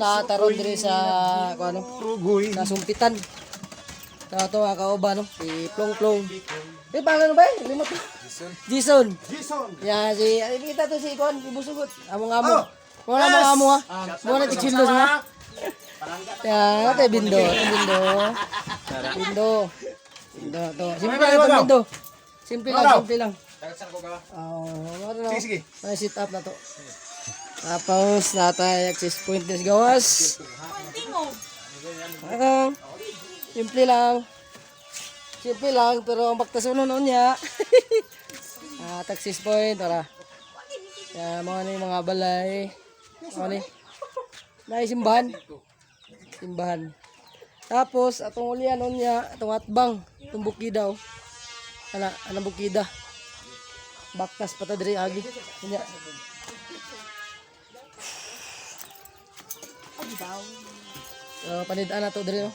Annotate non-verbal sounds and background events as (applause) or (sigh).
nataron diri sa kung ano, sa sumpitan. Sa ito nga kauban no, si Plong Plong. Eh, pangalan ba eh? Limot. Jason. Jason. Ya, si, kita to si Kon, ibusugot. Among amo. Oh. Mga yes. mga amo ha. Mga na tichilos ha. Ya, ate bindo, bindo. Bindo. Bindo to. Simple lang bindo. Simple lang, simple lang. Oh, ano Sige, sige. May sit up na to. Tapos, natay access point des gawas. Parang, simple lang. Simple lang, pero ang bagtasunon nun niya. (laughs) ah, access point, tara. Kaya mga ni mga balay. Mga ni. May simbahan. Simbahan. Tapos, atong ulian nun niya, atong atbang. Itong bukida oh. Ana, anong bukida. Baktas pa ta diri agi. Nya. So, panidaan na to diri. oh.